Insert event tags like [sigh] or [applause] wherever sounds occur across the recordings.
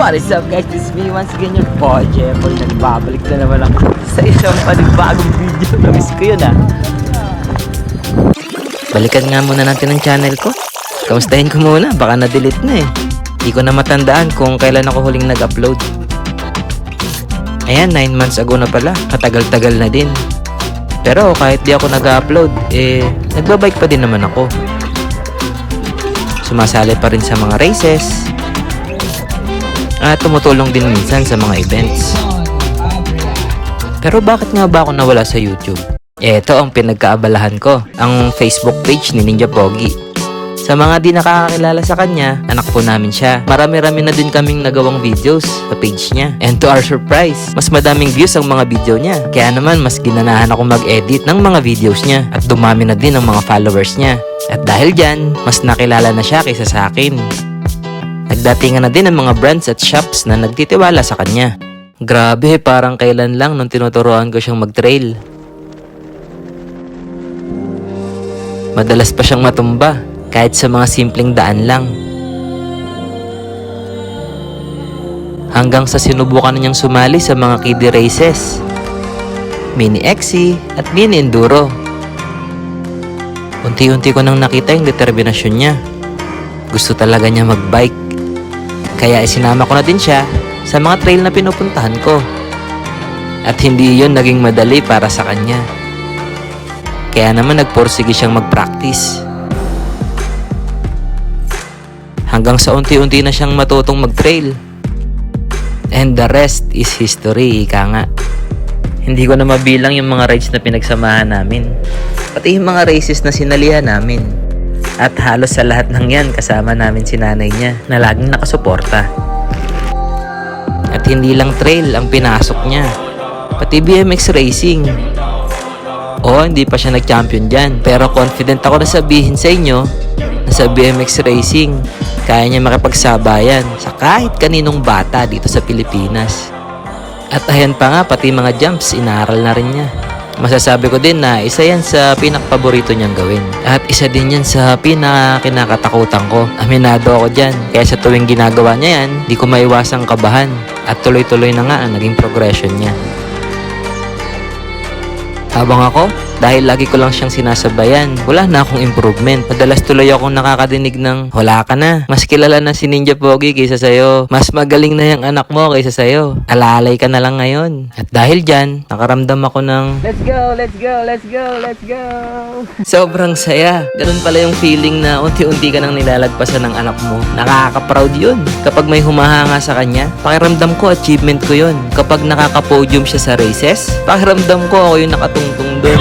What is up guys? This is me once again your boy Jeffoy. Nagbabalik na naman ako sa isang panibagong video. Namiss ko yun ah. Balikan nga muna natin ang channel ko. Kamustahin ko muna, baka na-delete na eh. Di ko na matandaan kung kailan ako huling nag-upload. Ayan, 9 months ago na pala. Katagal-tagal na din. Pero kahit di ako nag-upload, eh, nagbabike pa din naman ako. Sumasali pa rin sa mga races. At tumutulong din minsan sa mga events. Pero bakit nga ba ako nawala sa YouTube? Ito ang pinagkaabalahan ko, ang Facebook page ni Ninja Pogi. Sa mga di nakakakilala sa kanya, anak po namin siya. Marami-rami na din kaming nagawang videos sa page niya. And to our surprise, mas madaming views ang mga video niya. Kaya naman, mas ginanahan ako mag-edit ng mga videos niya. At dumami na din ang mga followers niya. At dahil dyan, mas nakilala na siya kaysa sa akin. Nagdatingan na din ang mga brands at shops na nagtitiwala sa kanya. Grabe, parang kailan lang nung tinuturoan ko siyang mag-trail. Madalas pa siyang matumba, kahit sa mga simpleng daan lang. Hanggang sa sinubukan niyang sumali sa mga kiddie races, mini XC at mini enduro. Unti-unti ko nang nakita yung determinasyon niya. Gusto talaga niya magbike. Kaya isinama ko na din siya sa mga trail na pinupuntahan ko. At hindi yon naging madali para sa kanya. Kaya naman nagporsige siyang mag-practice. Hanggang sa unti-unti na siyang matutong mag-trail. And the rest is history, ika nga. Hindi ko na mabilang yung mga rides na pinagsamahan namin. Pati yung mga races na sinalihan namin. At halos sa lahat ng yan kasama namin si nanay niya na laging nakasuporta. At hindi lang trail ang pinasok niya. Pati BMX racing. Oo, hindi pa siya nag-champion dyan. Pero confident ako na sabihin sa inyo na sa BMX racing, kaya niya makipagsabayan sa kahit kaninong bata dito sa Pilipinas. At ayan pa nga, pati mga jumps, inaaral na rin niya. Masasabi ko din na isa yan sa pinakapaborito niyang gawin. At isa din yan sa pinakakinakatakutan ko. Aminado ako dyan. Kaya sa tuwing ginagawa niya yan, di ko maiwasang kabahan. At tuloy-tuloy na nga ang naging progression niya. Habang ako, dahil lagi ko lang siyang sinasabayan, wala na akong improvement. Madalas tuloy akong nakakadinig ng, wala ka na. Mas kilala na si Ninja Pogi kaysa sa'yo. Mas magaling na yung anak mo kaysa sa'yo. Alalay ka na lang ngayon. At dahil dyan, nakaramdam ako ng, Let's go, let's go, let's go, let's go. Sobrang saya. Ganun pala yung feeling na unti-unti ka nang nilalagpasan ng anak mo. Nakaka-proud yun. Kapag may humahanga sa kanya, pakiramdam ko achievement ko yun. Kapag nakaka-podium siya sa races, pakiramdam ko ako yung nakatungtong doon.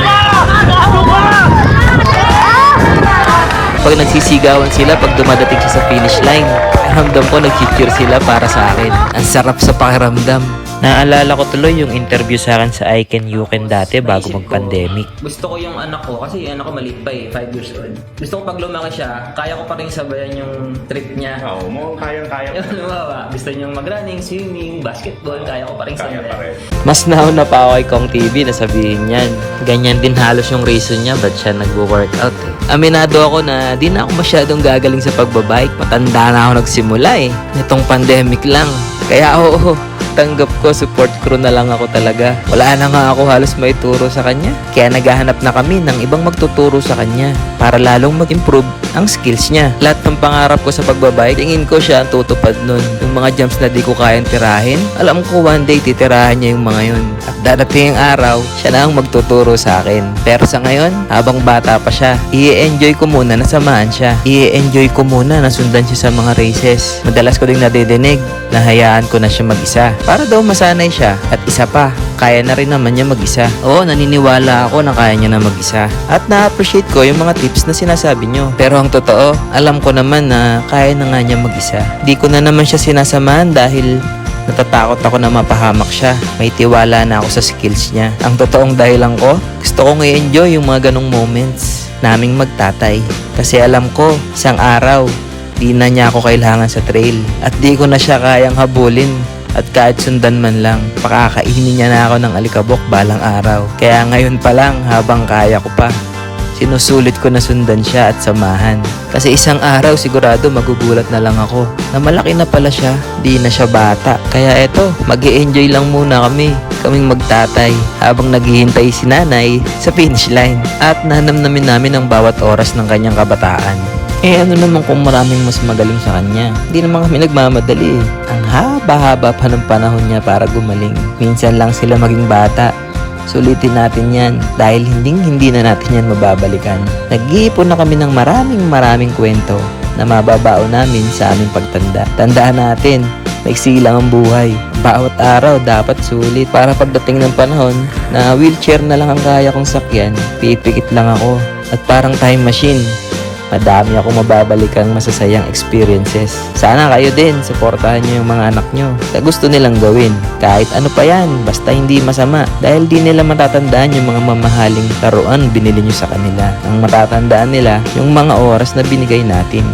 Pag nagsisigawan sila pag dumadating siya sa finish line, pakiramdam ko nag-cheer sila para sa akin. Ang sarap sa pakiramdam. Naalala ko tuloy yung interview sa akin sa I Can You Can dati bago mag-pandemic. Gusto ko yung anak ko, kasi yung anak ko maliit pa eh, 5 years old. Gusto ko pag lumaki siya, kaya ko pa rin sabayan yung trip niya. Oo, mo kayang-kaya Yung lumawa, [laughs] gusto niyang mag-running, swimming, basketball, kaya ko pa rin Kaya pa sabayan. rin. Mas nauna pa ako kay Kong TV na sabihin yan. Ganyan din halos yung reason niya ba't siya nagwo-workout. Eh. Aminado ako na di na ako masyadong gagaling sa pagbabike. Matanda na ako nagsimula eh. Nitong pandemic lang. Kaya oo, tanggap ko, support crew na lang ako talaga. Wala na nga ako halos may turo sa kanya. Kaya naghahanap na kami ng ibang magtuturo sa kanya para lalong mag-improve ang skills niya. Lahat ng pangarap ko sa pagbabike, tingin ko siya ang tutupad nun. Yung mga jumps na di ko kayang tirahin, alam ko one day titirahan niya yung mga yun. At dadating ang araw, siya na ang magtuturo sa akin. Pero sa ngayon, habang bata pa siya, i-enjoy ko muna na samahan siya. I-enjoy ko muna na sundan siya sa mga races. Madalas ko ding nadidinig na hayaan ko na siya mag-isa. Para daw masanay siya. At isa pa, kaya na rin naman niya mag-isa. Oo, naniniwala ako na kaya niya na mag-isa. At na-appreciate ko yung mga tips na sinasabi niyo. Pero ang totoo, alam ko naman na kaya na nga niya mag-isa. Di ko na naman siya sinasamahan dahil natatakot ako na mapahamak siya. May tiwala na ako sa skills niya. Ang totoong dahilan ko, gusto kong i-enjoy yung mga ganong moments naming magtatay. Kasi alam ko, isang araw, di na niya ako kailangan sa trail. At di ko na siya kayang habulin. At kahit sundan man lang, pakakainin niya na ako ng alikabok balang araw. Kaya ngayon pa lang, habang kaya ko pa, sinusulit ko na sundan siya at samahan. Kasi isang araw sigurado magugulat na lang ako na malaki na pala siya, di na siya bata. Kaya eto, mag enjoy lang muna kami, kaming magtatay habang naghihintay si nanay sa finish line. At nanamnamin namin ang bawat oras ng kanyang kabataan. Eh ano naman kung maraming mas magaling sa kanya? Hindi naman kami nagmamadali. Ang haba-haba pa ng panahon niya para gumaling. Minsan lang sila maging bata. Sulitin natin yan dahil hindi hindi na natin yan mababalikan. Nag-iipon na kami ng maraming maraming kwento na mababao namin sa aming pagtanda. Tandaan natin, maiksi lang ang buhay. Bawat araw dapat sulit para pagdating ng panahon na wheelchair na lang ang kaya kong sakyan, pipikit lang ako. At parang time machine, Madami ako mababalikang masasayang experiences. Sana kayo din, supportahan nyo yung mga anak nyo sa gusto nilang gawin. Kahit ano pa yan, basta hindi masama. Dahil di nila matatandaan yung mga mamahaling taruan binili nyo sa kanila. Ang matatandaan nila, yung mga oras na binigay natin.